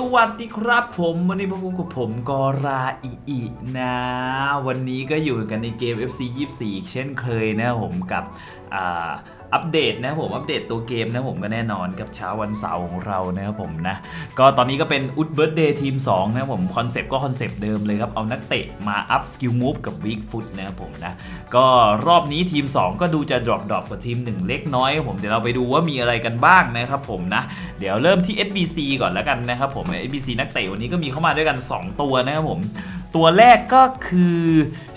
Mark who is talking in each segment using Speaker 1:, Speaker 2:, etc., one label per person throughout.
Speaker 1: สวัสดีครับผมวันนี้พบกับผมกอราอีอีนะ วันนี้ก็อยู่กันในเกม FC 24อีกเช่นเคยนะผมกับอ่า อัปเดตนะครับผมอัปเดตตัวเกมนะผมก็แน่นอนกับเช้าวันเสาร์ของเรานะครับผมนะก็ตอนนี้ก็เป็นอุดเบิร์ดเดย์ทีม2นะครับผมคอนเซปต์ก็คอนเซปต์เดิมเลยครับ เอานักเตะมาอัพสกิลมูฟกับวีคฟุตนะครับผมนะก็รอบนี้ทีม 2 ก็ดูจะดรอปดรอปกว่าทีม 1 เล็กน้อยผมเดี๋ยวเราไปดูว่ามีอะไรกันบ้างนะครับผมนะเดี๋ยวเริ่มที่ SBC ก่อนแล้วกันนะครับผม SBC นักเตะวันนี้ก็มีเข้ามาด้วยกัน 2 ตัวนะครับผม ตัวแรกก็คือ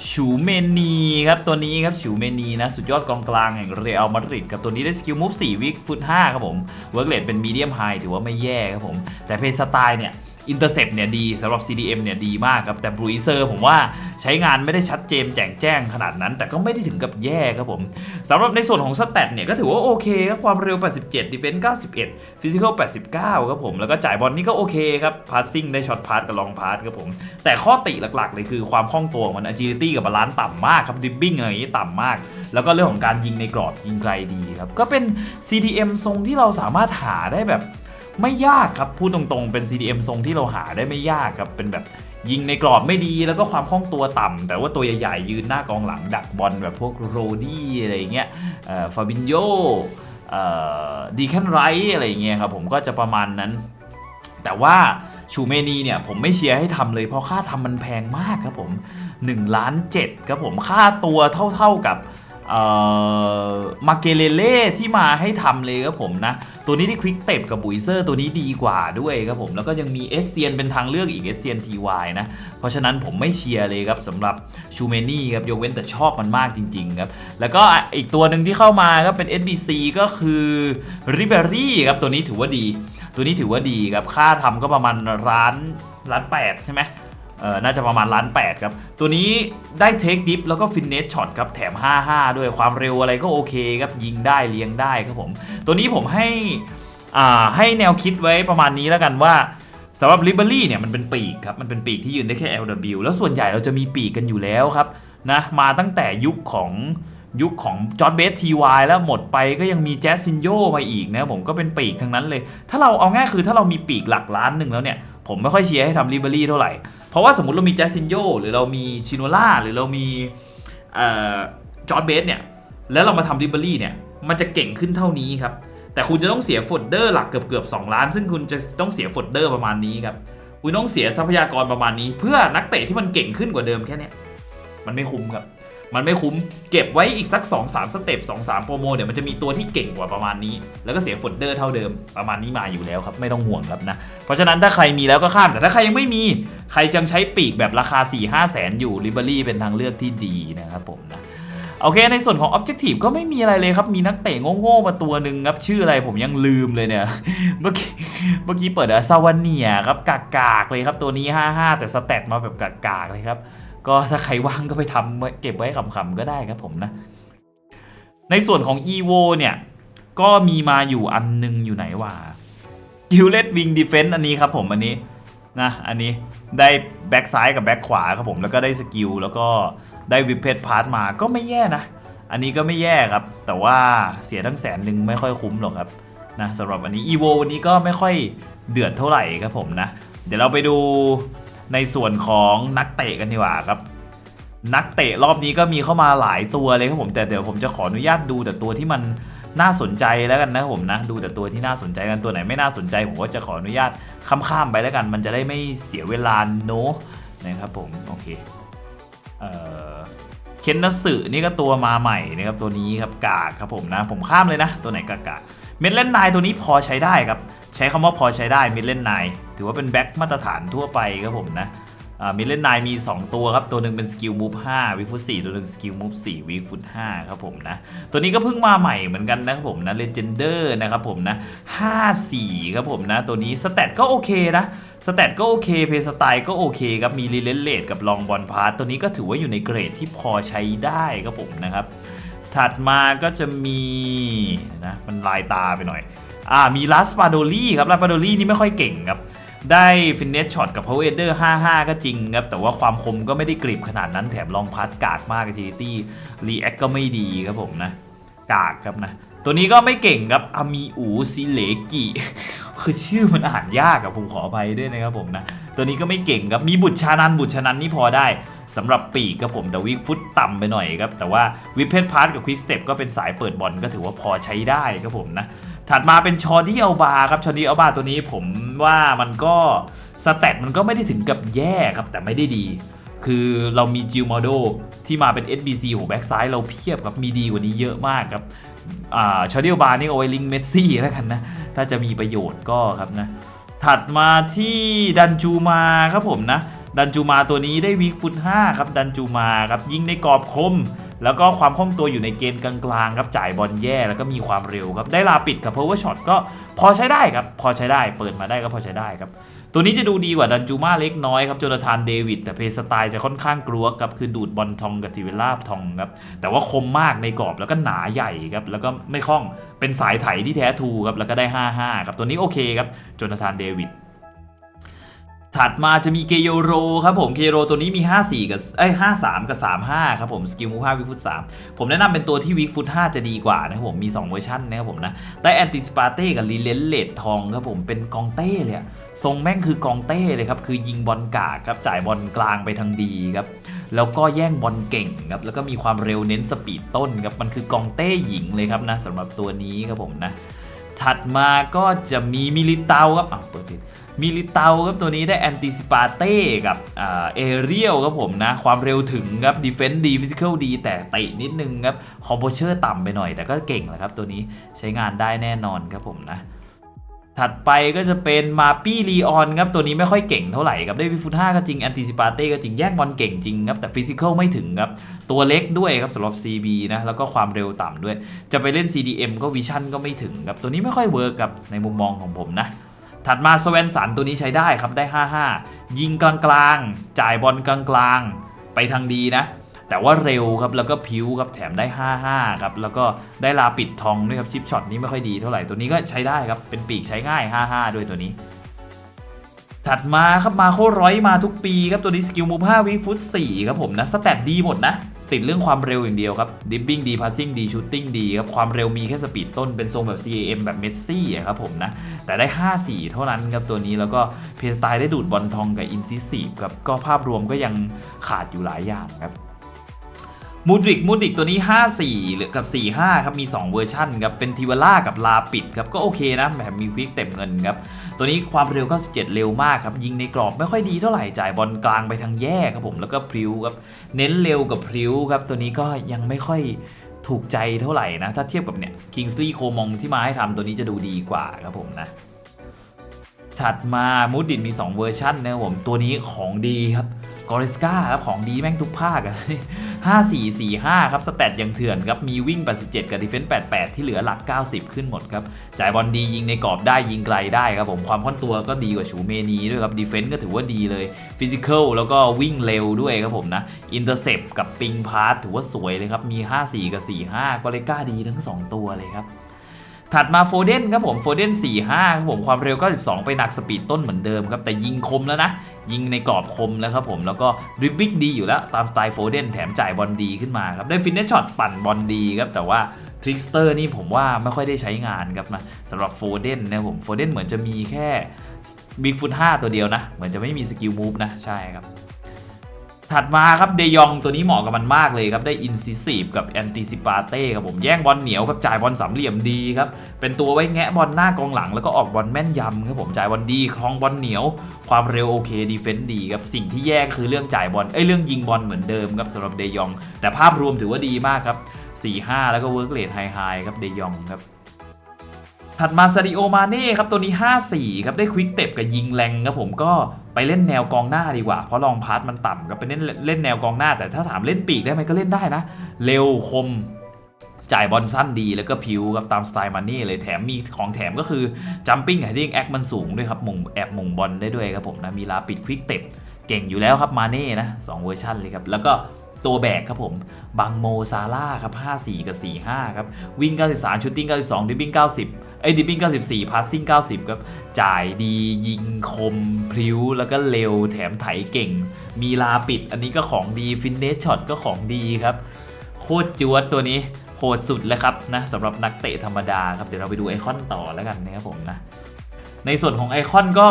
Speaker 1: ชูเมนีครับตัวนี้ครับชูเมนีนะสุดยอดกองกลางแห่งเรอัลมาดริดกับตัวนี้ได้สกิลมูฟ4วิกฟุต5ครับผมเวิร์กเลดเป็นมีเดียมไฮถือว่าไม่แย่ครับผม แต่เพย์สไตล์เนี่ย อินเตอร์เซปเนี่ยดีสำหรับ CDM เนี่ยดีมากครับ แต่บรูเซอร์ผมว่าใช้งานไม่ได้ชัดเจนแจ่งแจ้งขนาดนั้น แต่ก็ไม่ได้ถึงกับแย่ครับผมสำหรับในส่วนของสแตทเนี่ยก็ถือว่าโอเคครับ ความเร็ว 87 Defense 91 Physical 89 ครับผม แล้วก็จ่ายบอลนี่ก็โอเคครับ Passing ได้ช็อตพาสกับลองพาสครับผม แต่ข้อติหลักๆ เลยคือความคล่องตัวมัน Agility กับบาลานซ์ต่ำมากครับ Dribbling อะไรอย่างนี้ต่ำมาก แล้วก็เรื่องของการยิงในกรอบยิงไกลดีครับก็เป็น CDM ทรงที่เราสามารถหาได้แบบ ไม่ยากครับพูดตรงๆเป็น CDM ทรงที่เราหาได้ไม่ยากครับเป็นแบบยิงในกรอบไม่ดีแล้วก็ความคล่องตัวต่ำแต่ว่าตัวใหญ่ๆยืนหน้ากองหลังดักบอลแบบพวกโรดี้อะไรเงี้ยฟาบินโยดีแคนไรอะไรเงี้ยครับผมก็จะประมาณนั้น แต่ว่าชูเมนีเนี่ยผมไม่เชียร์ให้ทำเลยเพราะค่าทำมันแพงมากครับผม1ล้าน7ครับผมค่าตัวเท่าๆกับ มาเกเลเล่ที่มาให้ทำเลยครับผมนะ ตัวนี้ที่ควิกเต็บกับบุยเซอร์ตัวนี้ดีกว่าด้วยครับผม แล้วก็ยังมีเอสเซียนเป็นทางเลือกอีกเอสเซียนทีวนะ เพราะฉะนั้นผมไม่เชียร์เลยครับสำหรับชูเมนี่ครับยกเว้นแต่ชอบมันมากจริงๆครับ แล้วก็อีกตัวหนึ่งที่เข้ามาก็เป็น SBC ก็คือริเบอรี่ครับตัวนี้ถือว่าดี ตัวนี้ถือว่าดีครับค่าทำก็ประมาณร้านร้านแปดใช่ไหม น่าจะประมาณล้านแปดครับ ตัวนี้ได้เทคดิฟแล้วก็ฟินเนสช็อตครับแถม 5-5 ด้วยความเร็วอะไรก็โอเคครับยิงได้เลี้ยงได้ครับผม ตัวนี้ผมให้อ่าให้แนวคิดไว้ประมาณนี้แล้วกันว่าสำหรับลิเบอรี่เนี่ยมันเป็นปีกครับ มันเป็นปีกที่ยืนได้แค่ LW แล้วส่วนใหญ่เราจะมีปีกกันอยู่แล้วครับนะมาตั้งแต่ยุคของยุคของจอร์ดเบสทีวแล้วหมดไปก็ยังมีแจสซินโยมาอีกนะผมก็เป็นปีกทั้งนั้นเลย ถ้าเราเอาง่ายคือถ้าเรามีปีกหลักล้านหนึ่งแล้วเนี่ย ผมไม่ค่อยเชียร์ให้ทำลิเบอรี่เท่าไหร่ เพราะว่าสมมติเรามีแจสซินโยหรือเรามีชิโนล่าหรือเรามีจอร์ดเบสเนี่ยแล้วเรามาทำลิเบอรี่เนี่ยมันจะเก่งขึ้นเท่านี้ครับ แต่คุณจะต้องเสียโฟดเดอร์หลักเกือบเกือบสล้าน ซึ่งคุณจะต้องเสียโฟดเดอร์ประมาณนี้ครับคุณต้องเสียทรัพยากรประมาณนี้ เพื่อนักเตะที่มันเก่งขึ้นกว่าเดิมแค่นี้มันไม่คุ้มครับ มันไม่คุ้ม เก็บไว้อีกสัก 2 3 สเต็ป2 3 โปรโมเดี๋ยวมันจะมีตัวที่เก่งกว่าประมาณนี้ แล้วก็เสียฟดเดอร์เท่าเดิมประมาณนี้มาอยู่แล้วครับ ไม่ต้องห่วงครับนะ เพราะฉะนั้นถ้าใครมีแล้วก็ข้าม แต่ถ้าใครยังไม่มี ใครจังใช้ปีกแบบราคา 4 5 แสนอยู่ริเบอรี่เป็นทางเลือกที่ดีนะครับผมนะโอเค ในส่วนของ Objective ก็ไม่มีอะไรเลยครับ มีนักเตะโง่ๆมาตัวหนึ่งครับ ชื่ออะไรผมยังลืมเลยเนี่ย เมื่อกี้เมื่อกี้เปิดอะซาวเนียครับกากๆเลยครับตัวนี้ 55 แต่สแตทมาแบบกากๆเลยครับ ก็ถ้าใครว่างก็ไปทำเก็บไว้ขำๆก็ได้ครับผมนะ ในส่วนของ EVO เนี่ย ก็มีมาอยู่อันหนึงอยู่ไหนวะกิลเลตวิงดีเฟนต์อันนี้ครับผมอันนี้นะอันนี้ได้แบ็กซ้ายกับแบ็กขวาครับผมแล้วก็ได้สกิลแล้วก็ได้วิปเพดพาร์ทมาก็ไม่แย่นะ อันนี้ก็ไม่แย่ครับ แต่ว่าเสียทั้งแสนหนึ่งไม่ค่อยคุ้มหรอกครับนะสำหรับอันนี้ EVO วันนี้ก็ไม่ค่อยเดือดเท่าไหร่ครับผมนะ เดี๋ยวเราไปดู ในส่วนของนักเตะกันดีกว่าครับ นักเตะรอบนี้ก็มีเข้ามาหลายตัวเลยครับผมแต่เดี๋ยวผมจะขออนุญาตดูแต่ตัวที่มันน่าสนใจแล้วกันนะผมนะ ดูแต่ตัวที่น่าสนใจกันตัวไหนไม่น่าสนใจ ผมก็จะขออนุญาตข้ามๆไปแล้วกัน มันจะได้ไม่เสียเวลาโนอะนะครับผมโอเคเอ่อเคนนัสึนี่ก็ตัวมาใหม่นะครับตัวนี้ครับกากครับผมนะ ผมข้ามเลยนะ ตัวไหนกากา เมดเล่นนายตัวนี้พอใช้ได้ครับ ใช้คำว่าพอใช้ได้เมดเล่นนายถือว่าเป็นแบ็คมาตรฐานทั่วไปครับผมนะมิเลนไนมี 2 ตัวครับ ตัวหนึ่งเป็นสกิลมูฟ5วิฟุต4ตัวหนึ่งสกิลมูฟ4วิฟุต5ครับผมนะ ตัวนี้ก็เพิ่งมาใหม่เหมือนกันนะครับผมนะเลเจนเดอร์นะครับผมนะ 54 ครับผมนะ ตัวนี้สเตตก็โอเคนะสแตทก็โอเค เพย์สไตล์ก็โอเคครับ มีรีเลนเลดกับลองบอลพาร์ตตัวนี้ก็ถือว่าอยู่ในเกรดที่พอใช้ได้ครับผมนะครับ ถัดมาก็จะมีนะมันลายตาไปหน่อยอ่ามีลัสปาโดลี่ครับลัสปาโดลี่นี่ไม่ค่อยเก่งครับ ได้ฟินเนสช็อตกับ Power e d e r 55 ก็จริงครับ แต่ว่าความคมก็ไม่ได้กริบขนาดนั้นแถมลองพัดกากมากกับ GT รีแอคก็ไม่ดีครับผมนะ กากครับนะ ตัวนี้ก็ไม่เก่งครับอามีอูซิเลกิคือชื่อมันอ่านยากอะผมขออภัยด้วยนะครับผมนะ ตัวนี้ก็ไม่เก่งครับ มีบุตรชานันบุตรชานันนี่พอได้ สำหรับปีกครับผมแต่วิกฟุตต่ำไปหน่อยครับแต่ว่าวิเพนพาร์ทกับควิกสเต็ปก็เป็นสายเปิดบอลก็ถือว่าพอใช้ได้ครับผมนะถัดมาเป็นชอดี้อัลบาครับชอดี้อัลบาตัวนี้ผมว่ามันก็สแตทมันก็ไม่ได้ถึงกับแย่ครับแต่ไม่ได้ดี คือเรามีจิลมอโดที่มาเป็น SBC หัวแบ็กซ้ายเราเพียบครับมีดีกว่านี้เยอะมากครับอชอดี้อัลบานี่เอาไว้ลิงเมสซี่แล้วกันนะ ถ้าจะมีประโยชน์ก็ครับนะ ถัดมาที่ดันจูมาครับผมนะ ดันจูมาตัวนี้ได้วิกฟุต5ครับดันจูมาครับยิงในกรอบคม แล้วก็ความคล่องตัวอยู่ในเกณฑ์กลางๆครับจ่ายบอลแย่แล้วก็มีความเร็วครับได้ลาปิดกับ power shot ก็พอใช้ได้ครับพอใช้ได้เปิดมาได้ก็พอใช้ได้ครับตัวนี้จะดูดีกว่าดันจูมาเล็กน้อยครับโจนาธานเดวิดแต่เพย์สไตล์จะค่อนข้างกลัวครับคือดูดบอลทองกับจิเวล่าทองครับแต่ว่าคมมากในกรอบแล้วก็หนาใหญ่ครับแล้วก็ไม่คล่องเป็นสายไถที่แท้ทูครับแล้วก็ได้ 5-5ครับตัวนี้โอเคครับโจนาธานเดวิด ถัดมาจะมีเกโยโรครับผม เกโยโรตัวนี้มี 54 กับเอ้ย53 กับ 35 ครับผม สกิลมูฟ5วิกฟุต3ผมแนะนำเป็นตัวที่วิกฟุต5จะดีกว่านะครับผม มี 2 เวอร์ชันนะครับผมนะ ได้แอนติสปาเต้กับรีเลนเลดทองครับผม เป็นกองเต้เลยทรงแม่งคือกองเต้เลยครับ คือยิงบอลกากครับ จ่ายบอลกลางไปทางดีครับ แล้วก็แย่งบอลเก่งครับ แล้วก็มีความเร็วเน้นสปีดต้นครับ มันคือกองเต้หญิงเลยครับนะสำหรับตัวนี้ครับผมนะ ถัดมาก็จะมีมิลิเตาครับอ้าวเปิดผิด มิลิเตาครับตัวนี้ได้แอนติซิปาเต้กับเอเรียลครับผมนะ ความเร็วถึงครับดีเฟนส์ดีฟิสิกอลดีแต่เตะนิดนึงครับ คอมโพเชอร์ต่ำไปหน่อยแต่ก็เก่งแหละครับตัวนี้ใช้งานได้แน่นอนครับผมนะถัดไปก็จะเป็นมาปี้ลีออนครับ ตัวนี้ไม่ค่อยเก่งเท่าไหร่ครับ ได้วิฟุต5ก็จริงแอนติซิปาเต้ก็จริงแย่งบอลเก่งจริงครับ แต่ฟิสิกอลไม่ถึงครับ ตัวเล็กด้วยครับสำหรับ CB นะ แล้วก็ความเร็วต่ำด้วย จะไปเล่น CDM ก็วิชั่นก็ไม่ถึงครับ ตัวนี้ไม่ค่อยเวิร์กครับในมุมมองของผมนะ ถัดมาสเวนสันตัวนี้ใช้ได้ครับได้ 55 ยิงกลางๆ จ่ายบอลกลางๆ ไปทางดีนะ แต่ว่าเร็วครับแล้วก็พิ้วครับแถมได้ 55 ครับแล้วก็ได้ลาปิดทองด้วยครับชิปช็อตนี้ไม่ค่อยดีเท่าไหร่ตัวนี้ก็ใช้ได้ครับเป็นปีกใช้ง่าย 55 ด้วยตัวนี้ถัดมาครับมาโคร้อยมาทุกปีครับตัวนี้สกิลมูฟ5วิฟุต4ครับผมนะสแตทดีหมดนะ ติดเรื่องความเร็วอย่างเดียวครับดิฟบิ้งดีพาสซิ่งดีชูตติ้งดีครับความเร็วมีแค่สปีดต้นเป็นทรงแบบ CAM แบบเมสซี่อะครับผมนะ แต่ได้ 5-4 เท่านั้นครับตัวนี้แล้วก็เพสไตล์ได้ดูดบอลทองกับอินซิซีฟครับก็ภาพรวมก็ยังขาดอยู่หลายอย่างครับ มูดริกมูดริกตัวนี้ 54 หรือกับ 45 ครับ มี 2 เวอร์ชันครับ เป็นทิวาล่ากับลาปิดครับ ก็โอเคนะแบบมีควิกเต็มเงินครับ ตัวนี้ความเร็ว 97 เร็วมากครับ ยิงในกรอบไม่ค่อยดีเท่าไหร่ จ่ายบอลกลางไปทางแยกครับผม แล้วก็พริ้วครับ เน้นเร็วกับพริ้วครับ ตัวนี้ก็ยังไม่ค่อยถูกใจเท่าไหร่นะ ถ้าเทียบกับเนี่ย คิงส์ลีย์โคมองที่มาให้ทำตัวนี้จะดูดีกว่าครับผมนะ ถัดมามูดดินมี 2 เวอร์ชันนะครับผมตัวนี้ของดีครับกอริสกาครับของดีแม่งทุกภาคอะ5445 ครับสแตทยังเถื่อนครับ มีวิ่ง 87 กับดิเฟนส์88 ที่เหลือหลัก 90 ขึ้นหมดครับ จ่ายบอลดียิงในกรอบได้ยิงไกลได้ครับผม ความค่อนตัวก็ดีกว่าชูเมนีด้วยครับดิเฟนส์ก็ถือว่าดีเลยฟิสิกอลแล้วก็วิ่งเร็วด้วยครับผมนะอินเตอร์เซปกับปิงพาร์ถือว่าสวยเลยครับ มี 54 กับ 45ก็เลยกล้าดีทั้ง 2 ตัวเลยครับ ถัดมาโฟเดนครับผมโฟเดน45ครับผมความเร็ว92ไปหนักสปีดต้นเหมือนเดิมครับ แต่ยิงคมแล้วนะ ยิงในกรอบคมแล้วครับผมแล้วก็ริบบิ้งดีอยู่แล้ว ตามสไตล์โฟเดนแถมจ่ายบอลดีขึ้นมาครับ ได้ฟินเนสช็อตปั่นบอลดีครับ แต่ว่าทริกสเตอร์นี่ผมว่าไม่ค่อยได้ใช้งานครับนะสำหรับโฟเดนนะครับผมโฟเดนเหมือนจะมีแค่บิ๊กฟุต5ตัวเดียวนะ เหมือนจะไม่มีสกิลมูฟนะใช่ครับ ถัดมาครับเดยองตัวนี้เหมาะกับมันมากเลยครับ ได้อินซิซีฟกับแอนติซิปาเต้ครับผมแย่งบอลเหนียวกับจ่ายบอลสามเหลี่ยมดีครับ เป็นตัวไว้แงะบอลหน้ากองหลังแล้วก็ออกบอลแม่นยำครับผมจ่ายบอลดีคลองบอลเหนียว ความเร็วโอเคดีเฟนส์ดีครับ สิ่งที่แย่คือเรื่องจ่ายบอลเอ้ยเรื่องยิงบอลเหมือนเดิมครับสำหรับเดยอง แต่ภาพรวมถือว่าดีมากครับ4-5แล้วก็เวิร์กเรทไฮไฮครับเดยองครับ ถัดมาซาดิโอมาเน่ครับตัวนี้ 5-4 ครับได้ควิกเต็บกับยิงแรงครับผมก็ไปเล่นแนวกองหน้าดีกว่า เพราะลองพาร์ทมันต่ำครับไปเล่นเล่นแนวกองหน้า แต่ถ้าถามเล่นปีกได้ไหมก็เล่นได้นะ เร็วคมจ่ายบอลสั้นดีแล้วก็พิวครับตามสไตล์มันนี่เลยแถมมีของแถมก็คือจัมปิ้งไฮดิ้งแอคมันสูงด้วยครับมุงแอบมุงบอลได้ด้วยครับผมนะมีลาปิดควิกเต็บเก่งอยู่แล้วครับมาเน่นะสองเวอร์ชันเลยครับแล้วก็ ตัวแบกครับผม บังโมซาร่าครับ 54 กับ 45 ครับ วิ่ง 93ชูตติ้ง 92 ดิบบิ้ง 90เอ้ดิบบิ้ง 94 พาสซิ่ง 90 ครับ จ่ายดียิงคม พริ้ว แล้วก็เร็วแถมไถเก่ง มีลาปิด อันนี้ก็ของดี ฟินเนสช็อตก็ของดีครับ โคตรจวดตัวนี้โหดสุดแล้วครับนะสำหรับนักเตะธรรมดาครับ เดี๋ยวเราไปดูไอคอนต่อแล้วกันนะครับผมนะในส่วนของไอคอนก็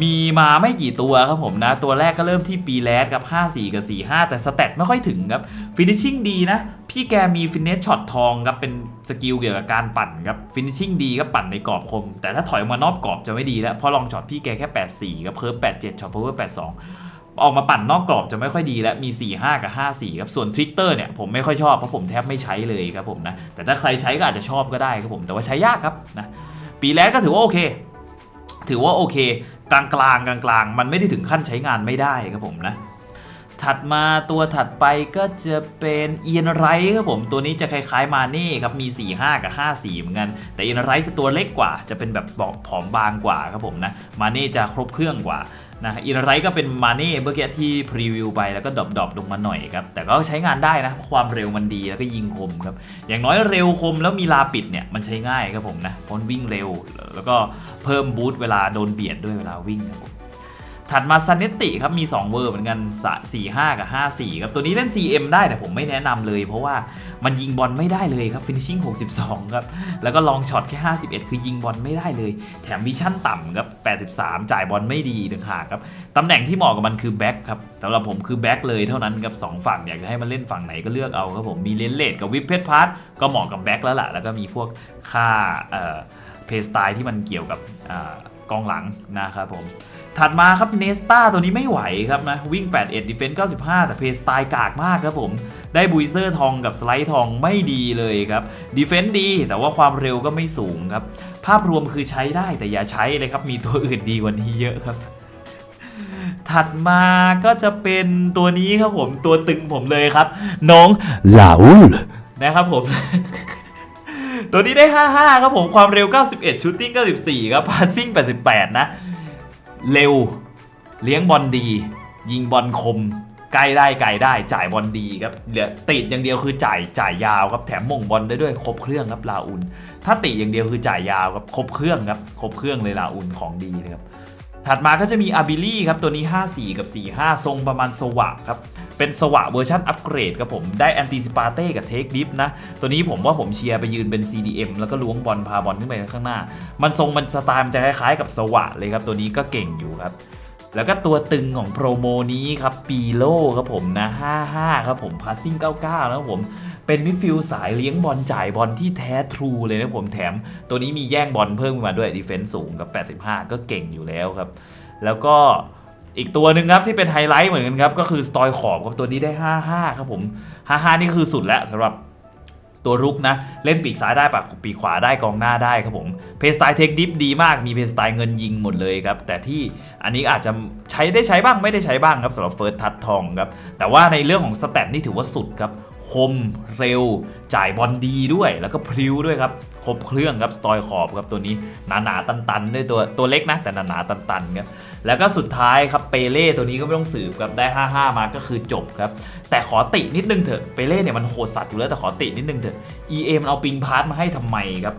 Speaker 1: มีมาไม่กี่ตัวครับผมนะ ตัวแรกก็เริ่มที่ปีแรดครับ54 กับ 45 แต่สเตตไม่ค่อยถึงครับฟินิชชิ่งดีนะ พี่แกมีฟินเนสช็อตทองครับ เป็นสกิลเกี่ยวกับการปั่นครับฟินิชชิ่งดีครับปั่นในกรอบคม แต่ถ้าถอยออกมานอกกรอบจะไม่ดีแล้ว เพราะลองช็อตพี่แกแค่ 84ครับเพิร์ฟ87ช็อตเพเวอร์82ออกมาปั่นนอกกรอบจะไม่ค่อยดีแล้วมี 4 5 กับ 5 4 ครับ ส่วนทวิกเตอร์เนี่ยผมไม่ค่อยชอบเพราะผมแทบไม่ใช้เลยครับผมนะ แต่ถ้าใครใช้ก็อาจจะชอบก็ได้ครับผม แต่ว่าใช้ยากครับนะ ปีแรกก็ถือว่าโอเค ถือว่าโอเค กลางกลางกลางกลางๆมันไม่ได้ถึงขั้นใช้งานไม่ได้ครับผมนะ ถัดมาตัวถัดไปก็จะเป็นเอียนไรครับผมตัวนี้จะคล้ายๆมาเน่ครับมี 4 5 กับ 5 4 เหมือนกัน แต่เอียนไรจะตัวเล็กกว่า จะเป็นแบบบอกผอมบางกว่าครับผมนะมาเน่จะครบเครื่องกว่า นะอียนไรก็เป็นมาเน่เมื่อกี้ที่พรีวิวไปแล้วก็ดรอปๆลงมาหน่อยครับ แต่ก็ใช้งานได้นะเพราะความเร็วมันดีแล้วก็ยิงคมครับ อย่างน้อยเร็วคมแล้วมีลาปิดเนี่ย มันใช้ง่ายครับผมนะพ้นวิ่งเร็ว แล้วก็เพิ่มบูสต์เวลาโดนเบียดด้วยเวลาวิ่งครับผม ถัดมาซันเนติครับมี 2 เวอร์เหมือนกัน4 5กับ5 4ครับ ตัวนี้เล่น CM ได้แต่ผมไม่แนะนำเลย เพราะว่ามันยิงบอลไม่ได้เลยครับ finishing 62 ครับ แล้วก็ลองช็อตแค่ 51 คือยิงบอลไม่ได้เลย แถมวิชั่นต่ำครับ 83 จ่ายบอลไม่ดีถึงหากครับ ตำแหน่งที่เหมาะกับมันคือแบ็คครับสำหรับผมคือแบ็คเลยเท่านั้นครับสองฝั่งอยากจะให้มันเล่นฝั่งไหนก็เลือกเอาครับผมมีเลนเลดกับวิปเพชรพาร์ทก็เหมาะกับแบ็คแล้วล่ะแล้วก็มีพวกค่าเอ่อเพย์สไตล์ที่มันเกี่ยวกับ กองหลังนะครับผม ถัดมาครับเนสตาตัวนี้ไม่ไหวครับนะ วิ่ง 81 ดิเฟนส์95 แต่เพย์สไตล์กากมากครับผม ได้บุยเซอร์ทองกับสไลด์ทองไม่ดีเลยครับดีเฟนส์ดี แต่ว่าความเร็วก็ไม่สูงครับ ภาพรวมคือใช้ได้แต่อย่าใช้เลยครับ มีตัวอื่นดีกว่านี้เยอะครับถัดมาก็จะเป็นตัวนี้ครับผมตัวตึงผมเลยครับ น้องลาอูลนะครับผม ตัวนี้ได้ 55 ครับผม ความเร็ว 91 ชูตติ้ง 94 ครับพาสซิ่ง 88 นะ เร็ว เลี้ยงบอลดี ยิงบอลคม ใกล้ได้ไกลได้ จ่ายบอลดีครับ เหลือติดอย่างเดียวคือจ่ายจ่ายยาวครับ แถมมงบอลได้ด้วยครบเครื่องครับลาอุน ถ้าติดอย่างเดียวคือจ่ายยาวครับ ครบเครื่องครับ ครบเครื่องเลยลาอุนของดีนะครับ ถัดมาก็จะมีอาบิลี่ครับ ตัวนี้ 54 กับ 45 ทรงประมาณสวะครับ เป็นสวะเวอร์ชันอัปเกรดครับผม ได้แอนติซิปาเต้กับเทคดิฟนะ ตัวนี้ผมว่าผมเชียร์ไปยืนเป็น CDM แล้วก็ล้วงบอลพาบอลขึ้นไปข้างหน้า มันทรงมันสไตล์มันจะคล้ายๆกับสวะเลยครับ ตัวนี้ก็เก่งอยู่ครับ แล้วก็ตัวตึงของโปรโมนี้ครับปีโลครับผมนะ 55 ครับผมพาสซิ่ง 99 นะครับผม เป็นมิดฟิลสายเลี้ยงบอลจ่ายบอลที่แท้ทรูเลยนะผมแถม ตัวนี้มีแย่งบอลเพิ่มมาด้วยดีเฟนซ์สูงกับ 85 ก็เก่งอยู่แล้วครับ แล้วก็อีกตัวหนึ่งครับที่เป็นไฮไลท์เหมือนกันครับ ก็คือสตอยขอบครับตัวนี้ได้ 55 ครับผม 55 นี่คือสุดแล้วสำหรับ ตัวรุกนะ เล่นปีกซ้ายได้ปากปีกขวาได้กองหน้าได้ครับผม เพสไตล์เทคดิฟดีมากมีเพสไตล์เงินยิงหมดเลยครับ แต่ที่อันนี้อาจจะใช้ได้ใช้บ้างไม่ได้ใช้บ้างครับสำหรับเฟิร์สทัตทองครับ แต่ว่าในเรื่องของสแตทนี่ถือว่าสุดครับ คมเร็ว จ่ายบอลดีด้วย แล้วก็พริ้วด้วยครับครบเครื่องครับสตอยขอบครับตัวนี้หนาๆตันๆด้วยตัวตัวเล็กนะแต่หนาๆตันๆครับ แล้วก็สุดท้ายครับเปเล่ตัวนี้ก็ไม่ต้องสืบครับได้ 55 มาก็คือจบครับ แต่ขอตินิดนึงเถอะเปเล่เนี่ยมันโหดสัตว์อยู่แล้วแต่ขอตินิดนึงเถอะ EA มันเอาปิงพาร์ทมาให้ทำไมครับ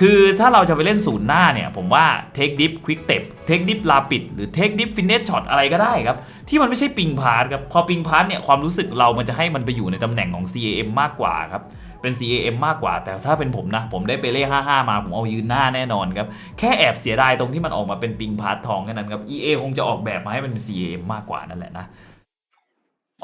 Speaker 1: คือถ้าเราจะไปเล่นศูนย์หน้าเนี่ย ผมว่าเทคดิฟควิกเต็บเทคดิฟลาปิดหรือเทคดิฟฟินเนสช็อตอะไรก็ได้ครับ ที่มันไม่ใช่ปิงพาร์ทครับพอปิงพาร์ทเนี่ยความรู้สึกเรามันจะให้มันไปอยู่ในตำแหน่งของ CAM มากกว่าครับ เป็น CAM มากกว่า แต่ถ้าเป็นผมนะ ผมได้เปเล่55 มา ผมเอายืนหน้าแน่นอนครับ แค่แอบเสียดายตรงที่มันออกมาเป็นปิงพาร์ททองแค่นั้นครับ EA คงจะออกแบบมาให้เป็น CAM มากกว่านั่นแหละนะ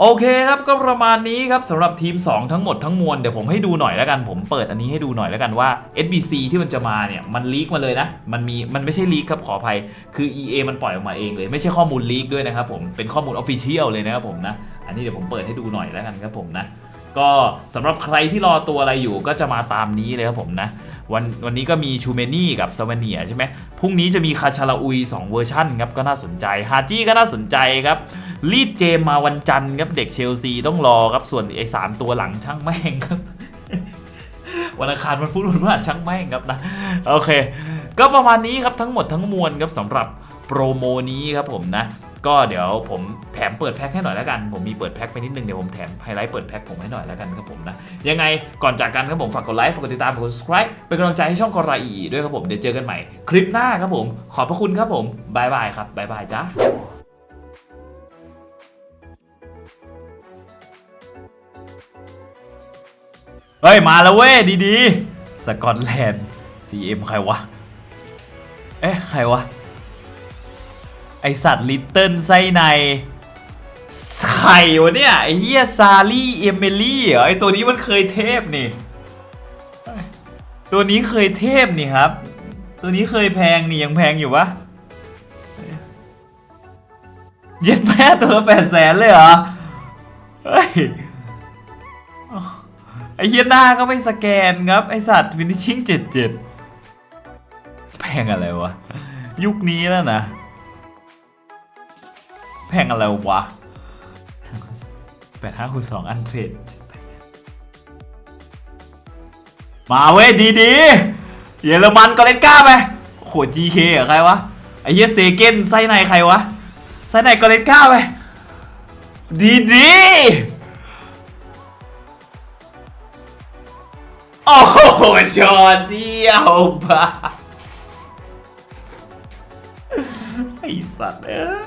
Speaker 1: โอเคครับก็ประมาณนี้ครับสำหรับทีม 2 ทั้งหมดทั้งมวลเดี๋ยวผมให้ดูหน่อยแล้วกันผมเปิดอันนี้ให้ดูหน่อยแล้วกันว่า SBC ที่มันจะมาเนี่ยมันลีกมาเลยนะมันมีมันไม่ใช่ลีกครับขออภัยคือ EA มันปล่อยออกมาเองเลย ไม่ใช่ข้อมูลลีกด้วยนะครับผมเป็นข้อมูลออฟฟิเชียลเลยนะครับผมนะ อันนี้เดี๋ยวผมเปิดให้ดูหน่อยแล้วกันครับผมนะ ก็สำหรับใครที่รอตัวอะไรอยู่ก็จะมาตามนี้เลยครับผมนะวันวันนี้ก็มีชูเมนี่กับซาวเนียใช่ไหมพรุ่งนี้จะมีคาชาลาอุย 2 เวอร์ชันครับก็น่าสนใจฮาจี้ก็น่าสนใจครับลีดเจมมาวันจันทร์ครับเด็กเชลซีต้องรอครับส่วนไอ้สามตัวหลังช่างแม่งครับวันอังคารมันพูดวันพฤหัสช่างแม่งครับนะโอเค ก็ประมาณนี้ครับทั้งหมดทั้งมวลครับสำหรับโปรโมนี้ครับผมนะ ก็เดี๋ยวผมแถมเปิดแพ็คให้หน่อยแล้วกัน ผมมีเปิดแพ็คไปนิดนึงเดี๋ยวผมแถมไฮไลท์เปิดแพ็คผมให้หน่อยแล้วกันครับผมนะ ยังไงก่อนจากกันครับผมฝากกดไลค์ฝากกดติดตามฝากกด subscribe เป็นกำลังใจให้ช่องกอราอีด้วยครับผมเดี๋ยวเจอกันใหม่คลิปหน้าครับผม ขอบพระคุณครับผมบายบายครับบายบายจ้าเฮ้ย มาแล้วเว้ย ดี ๆ สกอตแลนด์ CM ใครวะ เอ๊ะ ใครวะ ไอสัตว์ลิตเติ้ลไส้ในไข่วะเนี่ย ไอเฮียซารี่เอมิลี่เหรอไอตัวนี้มันเคยเทพนี่ ตัวนี้เคยเทพนี่ครับ ตัวนี้เคยแพงนี่ยังแพงอยู่ปะเย็ดแม่ตัวละแปดแสนเลยเหรอ เฮ้ย ไอเฮียหน้าก็ไม่สแกนครับ ไอสัตว์ฟินิชชิ่งเจ็ดเจ็ดแพงอะไรวะ ยุคนี้แล้วนะ แพงอะไรวะแปดห้าคูณสองอันเทรดมาเว้ยดีดีเยอรมันก็เล่นกล้าไปโห GK เหรอใครวะไอ้เหี้ยเซเกนไส้ในใครวะไส้ในก็เล่นกล้าไปดีดีโอ้โหชอเดียวบ้าไอสัตว์เอ้ย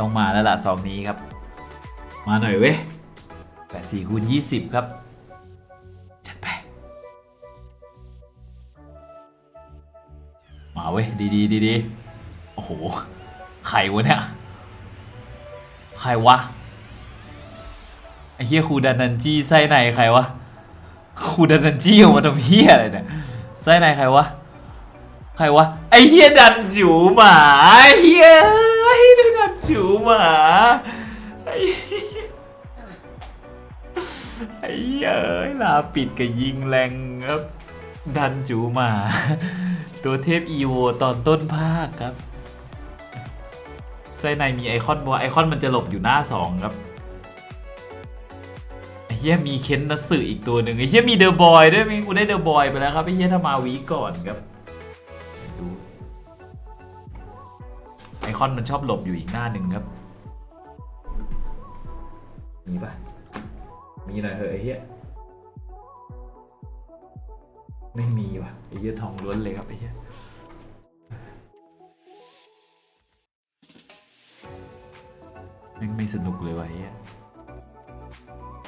Speaker 1: ต้องมาแล้วล่ะซองนี้ครับ มาหน่อยเว้ยแปดสี่คูณยี่สิบครับ จัดไป มาเว้ย ดีดีดีดีโอ้โหใครวะเนี่ยใครวะ ไอ้เฮียคูดันนันจี้ไส้ในใครวะคูดันนันจี้ออกมาทำเฮียอะไรเนี่ย ไส้ในใครวะ ใครวะ ไอ้เฮียดันจูหมาไอ้เฮียไอ้ดัน จูหมาไอ้เหี้ยไอ้เหี้ยเอ้ยลาปิดกับยิงแรงครับดันจูหมา ตัวเทพอีโวตอนต้นภาคครับไส้ในมีไอคอนบัวไอคอนมันจะหลบอยู่หน้าสองครับไอ้เฮียมีเค้นนัสสึอีกตัวหนึ่งไอ้เฮียมีเดอะบอยด้วยมีกูได้เดอะบอยไปแล้วครับไอ้เฮียถ้ามาวีก่อนครับ ไอคอนมันชอบหลบอยู่อีกหน้าหนึ่งครับ มีปะมีหน่อยเหอะไอ้เฮียไม่มีว่ะไอ้เหี้ยทองล้วนเลยครับไอ้เหี้ยแม่งไม่สนุกเลยว่ะไอ้เหี้ย